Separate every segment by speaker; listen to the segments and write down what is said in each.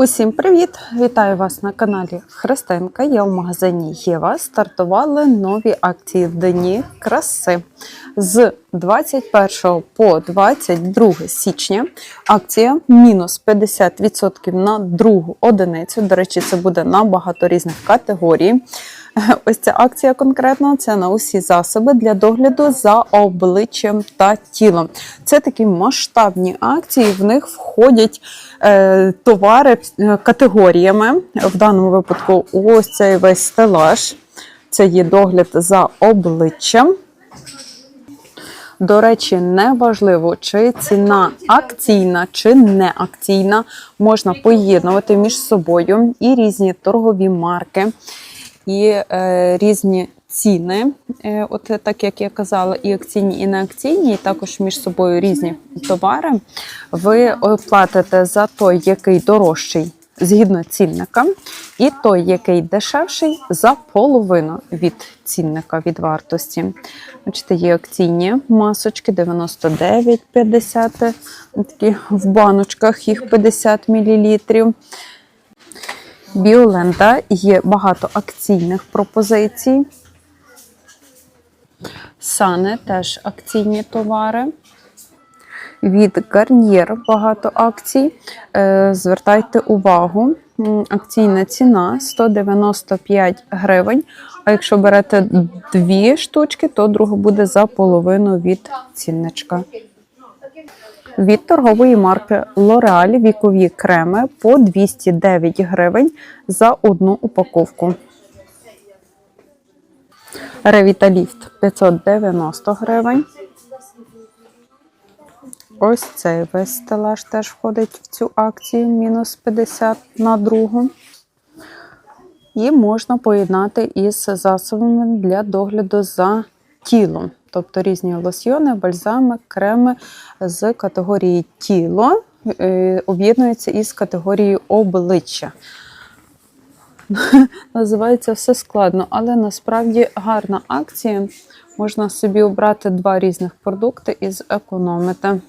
Speaker 1: Усім привіт! Вітаю вас на каналі Христинка. Я в магазині Єва. Стартували нові акції Дні краси. З 21 по 22 січня акція мінус 50% на другу одиницю. До речі, це буде на багато різних категорій. Ось ця акція конкретно це на усі засоби для догляду за обличчям та тілом. Це такі масштабні акції. В них входять е, товари е, категоріями. В даному випадку, ось цей весь стелаж. Це є догляд за обличчям. До речі, неважливо, чи ціна акційна, чи не акційна, можна поєднувати між собою і різні торгові марки, і е, різні ціни. Е, от так як я казала, і акційні, і не акційні, і також між собою різні товари. Ви платите за той, який дорожчий. Згідно цінника, і той, який дешевший, за половину від цінника від вартості. Бачите, є акційні масочки 99,50, такі в баночках їх 50 мл. Біоленда є багато акційних пропозицій. Сани теж акційні товари. Від Garnier багато акцій. Е, Звертайте увагу, акційна ціна 195 гривень. А якщо берете дві штучки, то друга буде за половину від цінничка. Від торгової марки L'Oreal вікові креми по 209 гривень за одну упаковку. Ревіталіфт 590 гривень. Ось цей весь теж входить в цю акцію мінус 50 на другу. І можна поєднати із засобами для догляду за тілом. Тобто різні лосьйони, бальзами, креми з категорії тіло е, об'єднуються із категорією обличчя. Називається все складно, але насправді гарна акція. Можна собі обрати два різних продукти і зекономити.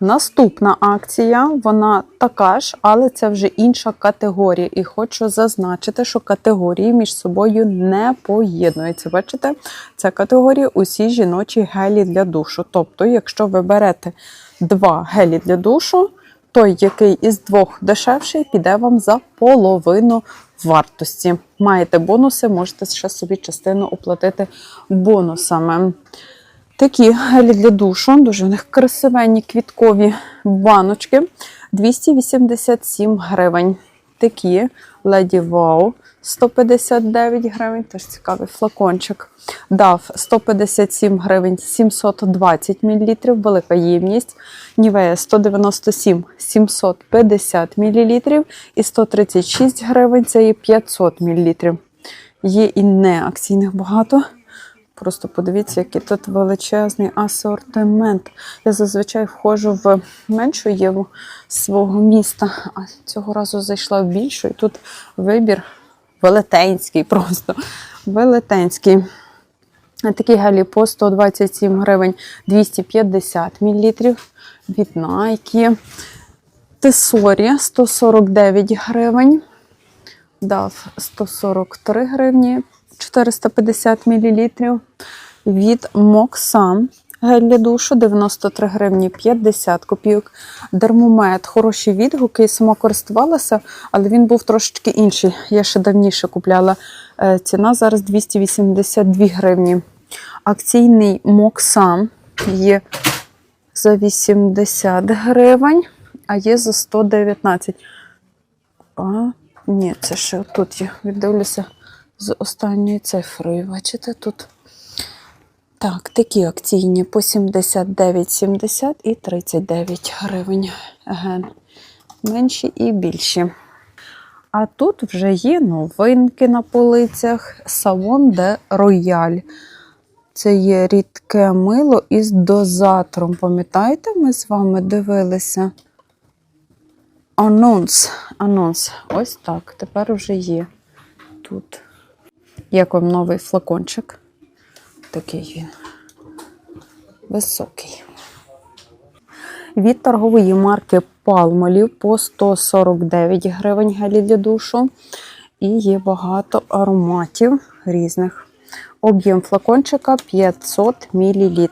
Speaker 1: Наступна акція, вона така ж, але це вже інша категорія. І хочу зазначити, що категорії між собою не поєднуються. Бачите, це категорія усі жіночі гелі для душу. Тобто, якщо ви берете два гелі для душу, той, який із двох дешевший, піде вам за половину вартості. Маєте бонуси, можете ще собі частину оплатити бонусами. Такі гелі для душу, дуже в них красивенні квіткові баночки. 287 гривень. Такі. Леді Вау. 159 гривень, теж цікавий флакончик. Дав 157 гривень. 720 мл, велика ємність. Нівея. 197 750 мл і 136 гривень. Це є 500 мл. Є і не акційних багато. Просто подивіться, який тут величезний асортимент. Я зазвичай входжу в меншу єву свого міста, а цього разу зайшла в більшу, і тут вибір велетенський, просто велетенський. Такі гелі по 127 гривень 250 мл від Nike. Тесорі 149 гривень. Дав 143 гривні 450 мл. Від Моксам гель для душу 93 гривні 50 копійок. Дермомет, хороші відгуки. Я сама користувалася, але він був трошечки інший. Я ще давніше купляла. Е, Ціна зараз 282 гривні. Акційний Моксам є за 80 гривень, а є за 119. А, ні, це ще тут я віддивлюся з останньою цифрою. Бачите, тут. Так, такі акційні по 79,70 і 39 гривень. Ген. Менші і більші. А тут вже є новинки на полицях. Салон де Рояль. Це є рідке мило із дозатором. Пам'ятаєте, ми з вами дивилися? Анонс. Анонс. Ось так. Тепер вже є тут. Як вам новий флакончик? Такий він. Високий. Від торгової марки Palmolive по 149 гривень гелі для душу. І є багато ароматів різних. Об'єм флакончика 500 мл.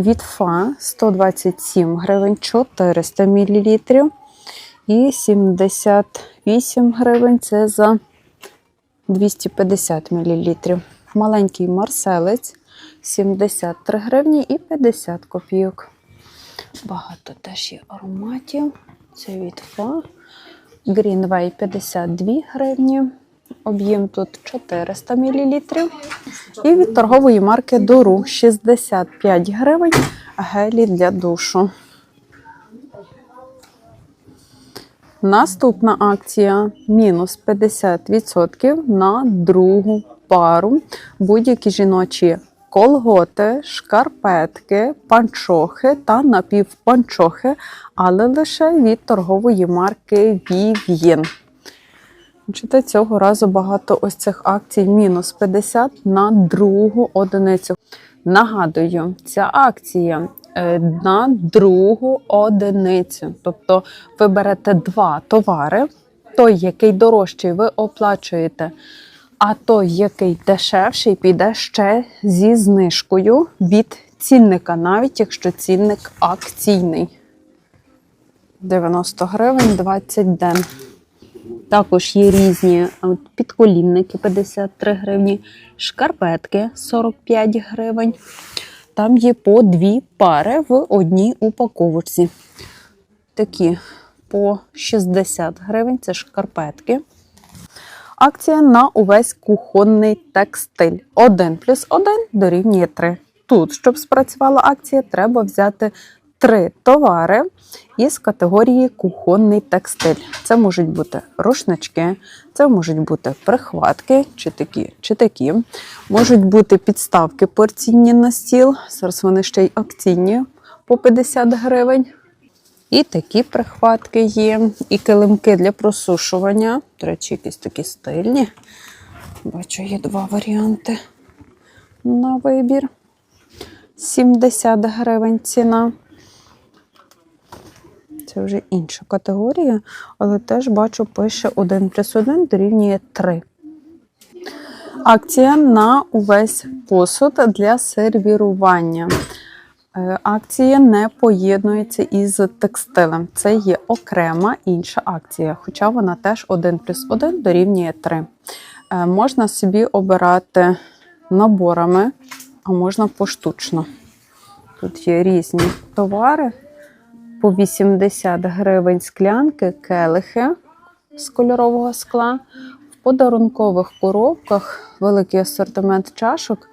Speaker 1: Від Фа 127 гривень 400 мл. І 78 гривень це за 250 мл. Маленький марселець 73 гривні і 50 копійок. Багато теж є ароматів. Це від Фа. Greenway 52 гривні. Об'єм тут 400 мл. І від торгової марки Дору 65 гривень гелі для душу. Наступна акція мінус 50% на другу пару. Будь-які жіночі колготи, шкарпетки, панчохи та напівпанчохи, але лише від торгової марки Vivien. Бачите, цього разу багато ось цих акцій мінус 50 на другу одиницю. Нагадую, ця акція е, на другу одиницю. Тобто ви берете два товари, той, який дорожчий, ви оплачуєте, а той, який дешевший, піде ще зі знижкою від цінника, навіть якщо цінник акційний. 90 гривень 20 ден. Також є різні підколінники 53 гривні, шкарпетки 45 гривень. Там є по дві пари в одній упаковочці. Такі по 60 гривень це шкарпетки. Акція на увесь кухонний текстиль. 1 плюс 1 дорівнює 3. Тут, щоб спрацювала акція, треба взяти три товари із категорії кухонний текстиль. Це можуть бути рушнички, це можуть бути прихватки, чи такі, чи такі. Можуть бути підставки порційні на стіл. Зараз вони ще й акційні по 50 гривень. І такі прихватки є, і килимки для просушування. До речі, якісь такі стильні. Бачу, є два варіанти на вибір. 70 гривень ціна. Це вже інша категорія, але теж бачу, пише 1 плюс 1 дорівнює 3. Акція на увесь посуд для сервірування. Е, Акція не поєднується із текстилем. Це є окрема інша акція, хоча вона теж 1 плюс 1 дорівнює 3. Е, Можна собі обирати наборами, а можна поштучно. Тут є різні товари. По 80 гривень склянки, келихи з кольорового скла. В подарункових коробках великий асортимент чашок.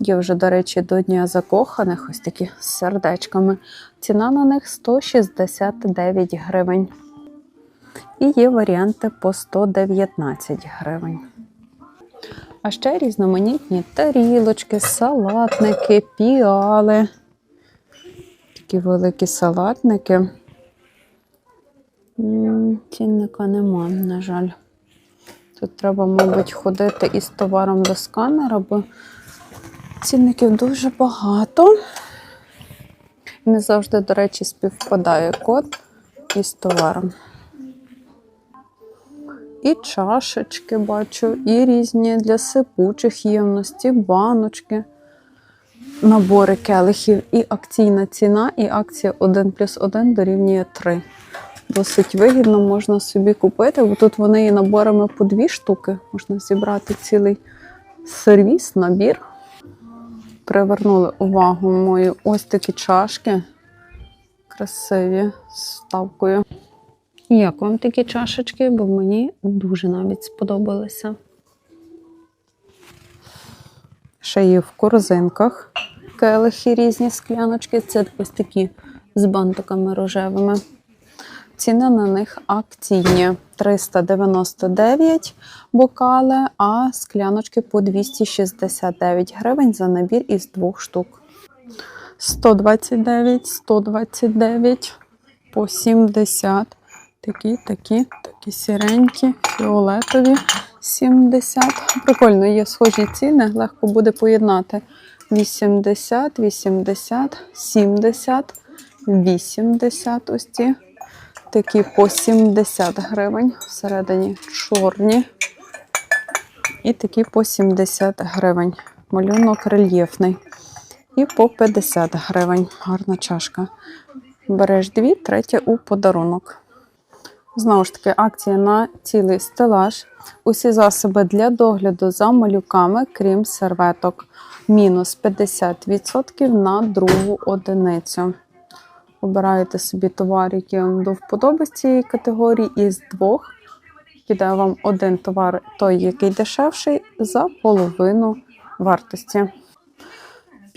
Speaker 1: Є вже, до речі, до Дня закоханих, ось такі з сердечками. Ціна на них 169 гривень. І є варіанти по 119 гривень. А ще різноманітні тарілочки, салатники, піали. Такі великі салатники. Цінника нема, на жаль. Тут треба, мабуть, ходити із товаром до сканера, бо цінників дуже багато. Не завжди, до речі, співпадає код із товаром. І чашечки бачу, і різні для сипучих ємності, баночки, набори келихів, і акційна ціна, і акція 1 плюс 1 дорівнює 3. Досить вигідно можна собі купити, бо тут вони є наборами по дві штуки. Можна зібрати цілий сервіс, набір. Привернули увагу мою ось такі чашки. Красиві з ставкою. Як вам такі чашечки? Бо мені дуже навіть сподобалися. Ще є в корзинках келихи різні скляночки. Це ось такі з бантиками рожевими. Ціни на них акційні 399 бокали, а скляночки по 269 гривень за набір із двох штук. 129, 129, по 70. Такі, такі, такі сіренькі, фіолетові 70. Прикольно, є схожі ціни, легко буде поєднати. 80, 80, 70 80 ось ці. Такі по 70 гривень. Всередині чорні. І такі по 70 гривень. Малюнок рельєфний. І по 50 гривень. Гарна чашка. Береш дві, третя у подарунок. Знову ж таки, акція на цілий стелаж. Усі засоби для догляду за малюками, крім серветок. Мінус 50% на другу одиницю. Обираєте собі товар, який вам до вподоби з цієї категорії, із двох піде вам один товар, той, який дешевший, за половину вартості.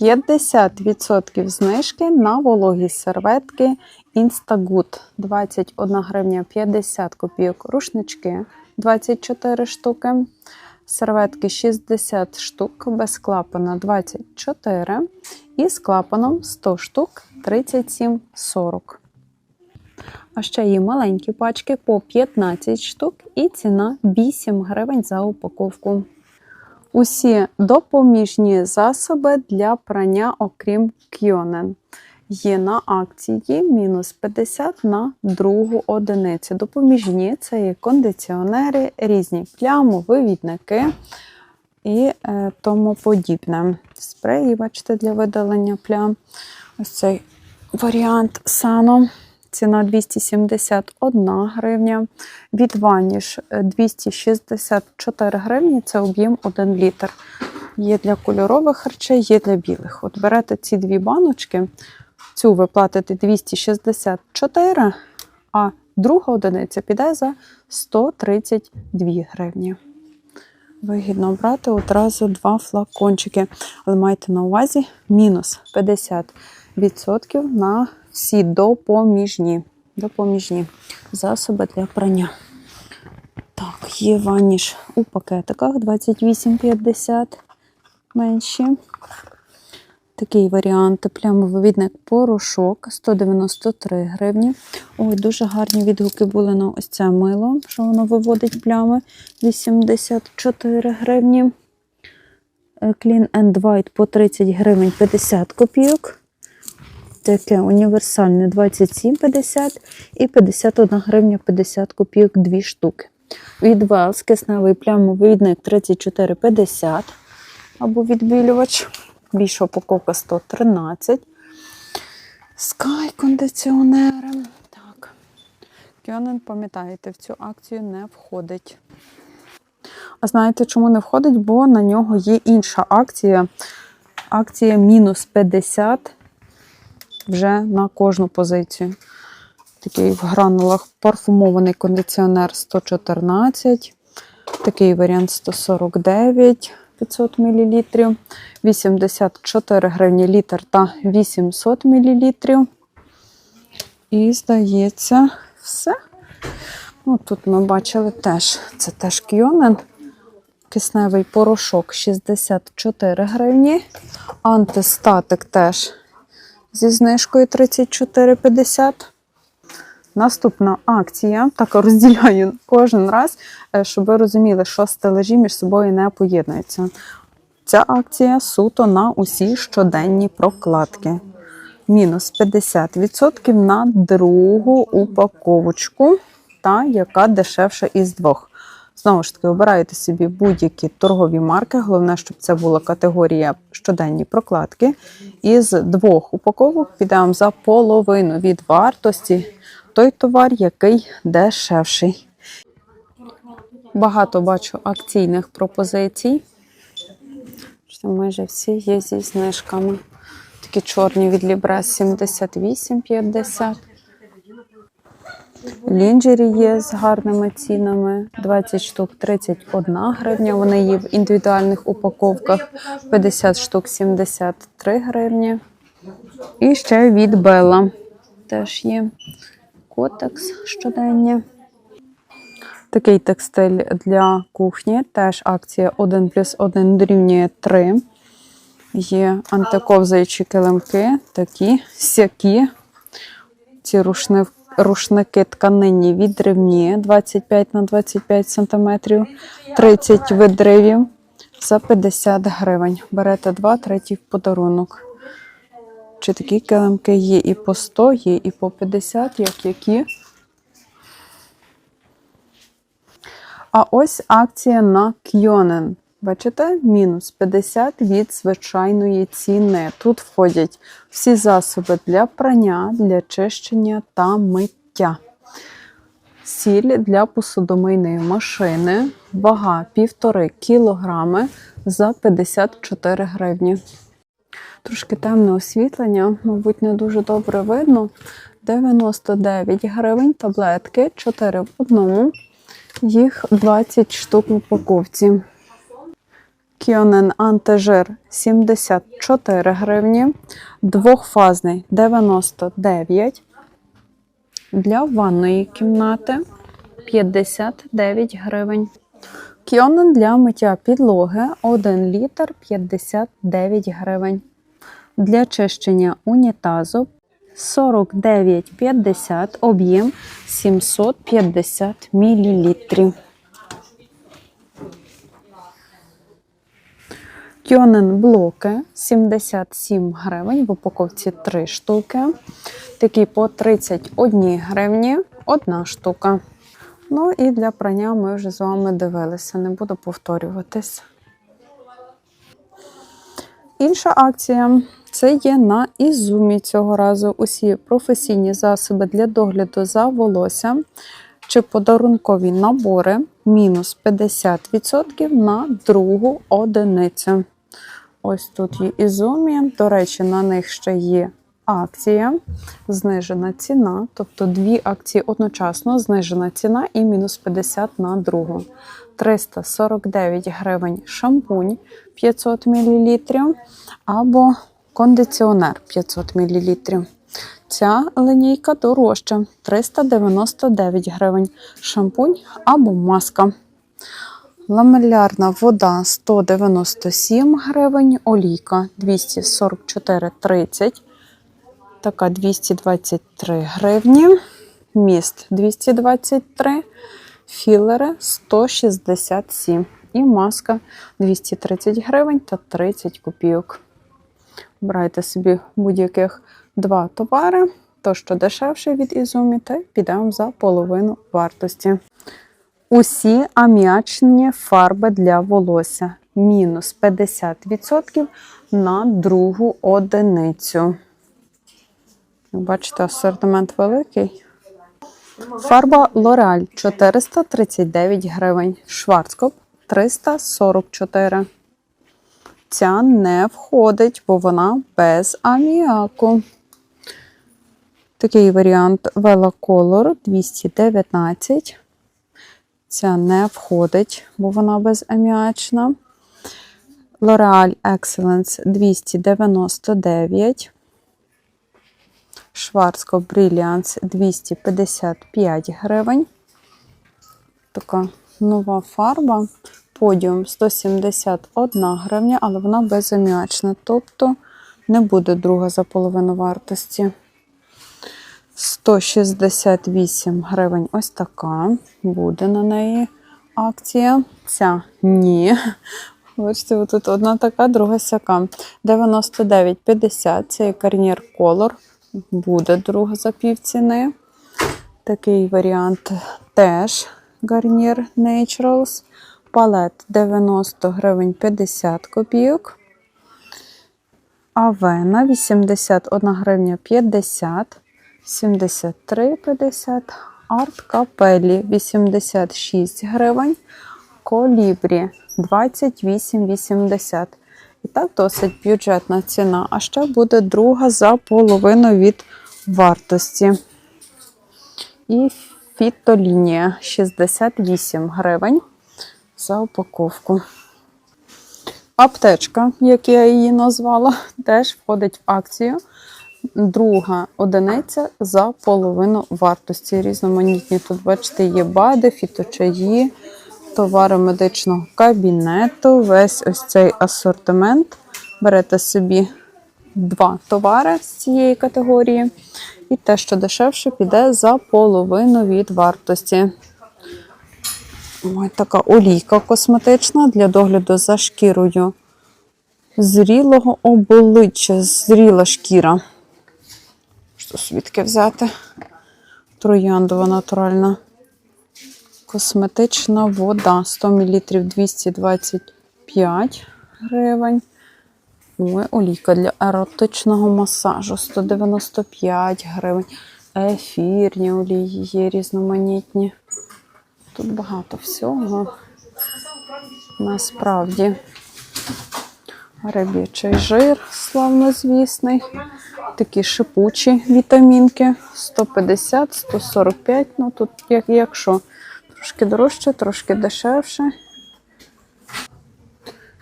Speaker 1: 50% знижки на вологі серветки Instagood 21 гривня 50 копійок, рушнички 24 штуки, серветки 60 штук, без клапана 24 і з клапаном 100 штук 37,40. А ще є маленькі пачки по 15 штук і ціна 8 гривень за упаковку. Усі допоміжні засоби для прання, окрім кьонен. Є на акції мінус 50 на другу одиницю. Допоміжні це є кондиціонери, різні плямовивідники і е, тому подібне. Спреї, бачите, для видалення плям. Ось цей варіант сано. Ціна 271 гривня. Від Vanish 264 гривні це об'єм 1 літр. Є для кольорових речей, є для білих. От берете ці дві баночки, цю ви платите 264, а друга одиниця піде за 132 гривні. Вигідно брати одразу два флакончики. Але майте на увазі мінус 50% на всі допоміжні, допоміжні засоби для прання. Так, є ваніш у пакетиках 28,50 менші. Такий варіант плямовивідник порошок 193 гривні. Ой, дуже гарні відгуки були на ось це мило, що воно виводить плями 84 гривні. Е, Clean and White по 30 гривень 50 копійок. Таке універсальне 27,50 і 51 гривня 50 копійок 2 штуки. Від Wells кисневий плямовидник 34,50 або відбілювач. Більша упаковка 113. Скай кондиціонери. Так. Кьонен, пам'ятаєте, в цю акцію не входить. А знаєте, чому не входить? Бо на нього є інша акція. Акція мінус 50 вже на кожну позицію. Такий в гранулах парфумований кондиціонер 114, такий варіант 149 500 мл, 84 гривні літр та 800 мл. І, здається, все. Ну, Тут ми бачили теж, це теж кйонен. Кисневий порошок 64 гривні. Антистатик теж зі знижкою 34,50. Наступна акція, так розділяю кожен раз, е, щоб ви розуміли, що стележі між собою не поєднуються. Ця акція суто на усі щоденні прокладки. Мінус 50% на другу упаковочку, та яка дешевша із двох. Знову ж таки, обираєте собі будь-які торгові марки. Головне, щоб це була категорія щоденні прокладки. Із двох упаковок підемо за половину від вартості той товар, який дешевший. Багато бачу акційних пропозицій. Що майже всі є зі знижками. Такі чорні від Лібрес 78,50. Лінджері є з гарними цінами. 20 штук 31 гривня. Вони є в індивідуальних упаковках. 50 штук 73 гривні. І ще від Белла теж є котекс щоденні. Такий текстиль для кухні. Теж акція 1 плюс 1 дорівнює 3. Є антиковзаючі килимки, такі сякі. Ці рушни, рушники тканині відривні 25 на 25 см, 30 видривів за 50 гривень. Берете 2, третій в подарунок. Речі, такі килимки є і по 100, є і по 50, як які. А ось акція на Кьонен. Бачите, мінус 50 від звичайної ціни. Тут входять всі засоби для прання, для чищення та миття. Сіль для посудомийної машини, вага 1,5 кг за 54 гривні. Трошки темне освітлення, мабуть, не дуже добре видно. 99 гривень таблетки, 4 в одному. Їх 20 штук в упаковці. Кіонен антижир 74 гривні. Двохфазний 99. Для ванної кімнати 59 гривень. Кіонен для миття підлоги 1 літр 59 гривень. Для чищення унітазу 49,50 об'єм 750 мл. Кьонен блоки 77 гривень, в упаковці 3 штуки. Такі по 31 гривні одна штука. Ну і для прання ми вже з вами дивилися, не буду повторюватись. Інша акція це є на Ізумі цього разу. Усі професійні засоби для догляду за волоссям чи подарункові набори мінус 50% на другу одиницю. Ось тут є Ізумі. До речі, на них ще є акція, знижена ціна, тобто дві акції одночасно, знижена ціна і мінус 50 на другу. 349 гривень шампунь 500 мл або кондиціонер 500 мл. Ця линійка дорожча 399 гривень шампунь або маска. Ламелярна вода 197 гривень, олійка 244,30, така 223 гривні, міст 223, філери 167 і маска 230 гривень та 30 копійок. Брайте собі будь-яких два товари, то що дешевше від Ізумі, та підемо за половину вартості. Усі аміачні фарби для волосся. Мінус 50% на другу одиницю. Як Бачите, асортимент великий. Фарба L'Oreal 439 гривень. Шварцкоп 344. Ця не входить, бо вона без аміаку. Такий варіант Vela Color 219. Ця не входить, бо вона безаміачна. L'Oreal Excellence 299. Schwarzkopf Brilliance 255 гривень. Така нова фарба. Подіум 171 гривня, але вона безаміачна, тобто не буде друга за половину вартості. 168 гривень. Ось така. Буде на неї акція. Ця ні. Бачите, тут одна така, друга сяка. 99,50 це Garnier Color. Буде друга за півціни. Такий варіант теж Garnier Naturals. Палет 90 гривень 50 копійок. Авена 81 гривня 50, 73,50. Арт Капелі 86 гривень. Колібрі 28,80. І так досить бюджетна ціна. А ще буде друга за половину від вартості. І фітолінія 68 гривень за упаковку. Аптечка, як я її назвала, теж входить в акцію. Друга одиниця за половину вартості. Різноманітні тут, бачите, є БАДи, фіточаї, товари медичного кабінету. Весь ось цей асортимент. Берете собі два товари з цієї категорії. І те, що дешевше, піде за половину від вартості. Ось така олійка косметична для догляду за шкірою зрілого обличчя, зріла шкіра уксус звідки взяти. Трояндова натуральна. Косметична вода 100 мл 225 гривень. Ой, олійка для еротичного масажу 195 гривень. Ефірні олії є різноманітні. Тут багато всього. Насправді. Риб'ячий жир, славнозвісний. Такі шипучі вітамінки 150, 145. Ну тут як, якщо трошки дорожче, трошки дешевше.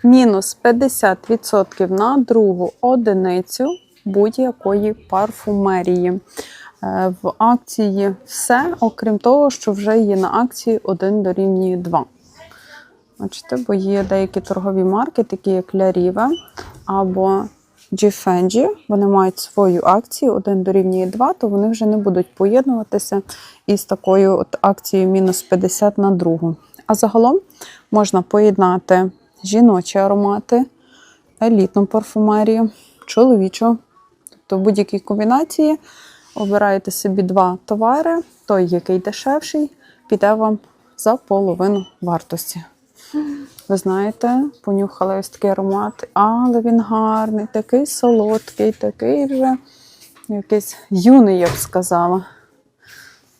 Speaker 1: Мінус 50% на другу одиницю будь-якої парфумерії. Е, В акції все, окрім того, що вже є на акції 1 дорівнює 2. Бачите, бо є деякі торгові марки, такі як Riva або Givenchy. Вони мають свою акцію 1 дорівнює 2, то вони вже не будуть поєднуватися із такою от акцією мінус 50 на другу. А загалом можна поєднати жіночі аромати, елітну парфумерію, чоловічу. Тобто в будь-якій комбінації обираєте собі два товари, той, який дешевший, піде вам за половину вартості. Ви знаєте, понюхала ось такий аромат, але він гарний, такий солодкий, такий вже якийсь юний, я б сказала.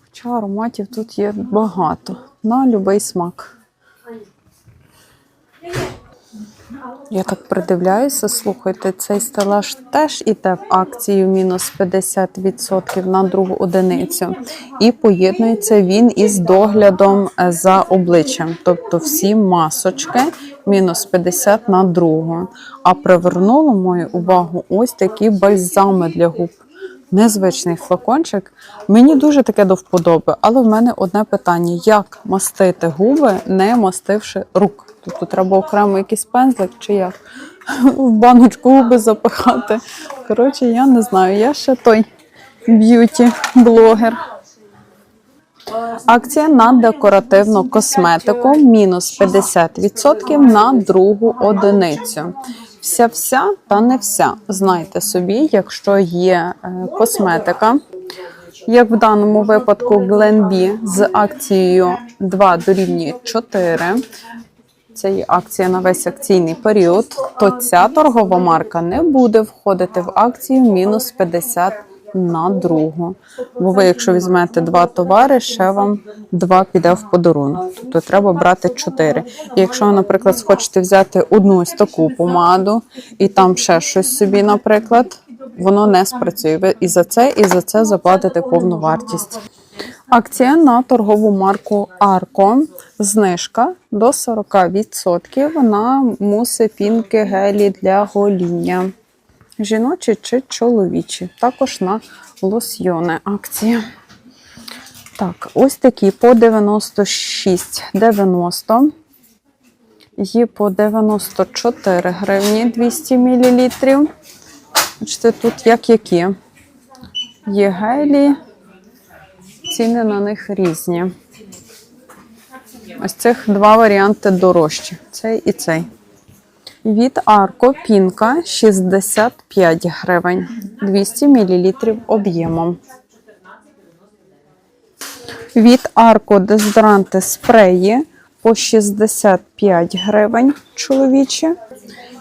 Speaker 1: Хоча ароматів тут є багато, на будь-який смак. Я так придивляюся, слухайте, цей стелаж теж іде в акцію мінус 50% на другу одиницю. І поєднується він із доглядом е, за обличчям. Тобто всі масочки мінус 50 на другу. А привернуло мою увагу ось такі бальзами для губ. Незвичний флакончик. Мені дуже таке до вподоби, але в мене одне питання: як мастити губи, не мастивши рук? Тобто треба окремо якийсь пензлик чи як в баночку губи запихати. Коротше, я не знаю. Я ще той б'юті-блогер. Акція на декоративну косметику мінус 50% на другу одиницю. Вся вся та не вся. Знайте собі, якщо є е, косметика, як в даному випадку Glenbee з акцією 2 дорівнює 4. Це акція на весь акційний період, то ця торгова марка не буде входити в акцію мінус 50 на другу. Бо ви, якщо візьмете два товари, ще вам два піде в подарунок. Тобто треба брати чотири. І якщо наприклад, хочете взяти одну ось таку помаду і там ще щось собі, наприклад, воно не спрацює. Ви і за це, і за це заплатите повну вартість. Акція на торгову марку Арко. Знижка до 40% на муси пінки гелі для гоління. Жіночі чи чоловічі. Також на лосьйони акція. Так, ось такі по 96,90. Є по 94 гривні 200 мл. Бачите, тут як які. Є гелі, ціни на них різні. Ось цих два варіанти дорожчі: цей і цей. Від Арко пінка 65 гривень, 200 мл об'ємом. Від Арко дезодоранти спреї по 65 гривень чоловічі.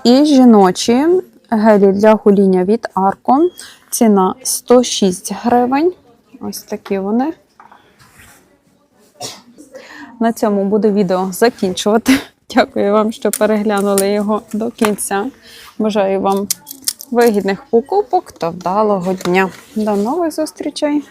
Speaker 1: І жіночі гелі для гоління від Арко. Ціна 106 гривень. Ось такі вони. На цьому буду відео закінчувати. Дякую вам, що переглянули його до кінця. Бажаю вам вигідних покупок та вдалого дня. До нових зустрічей!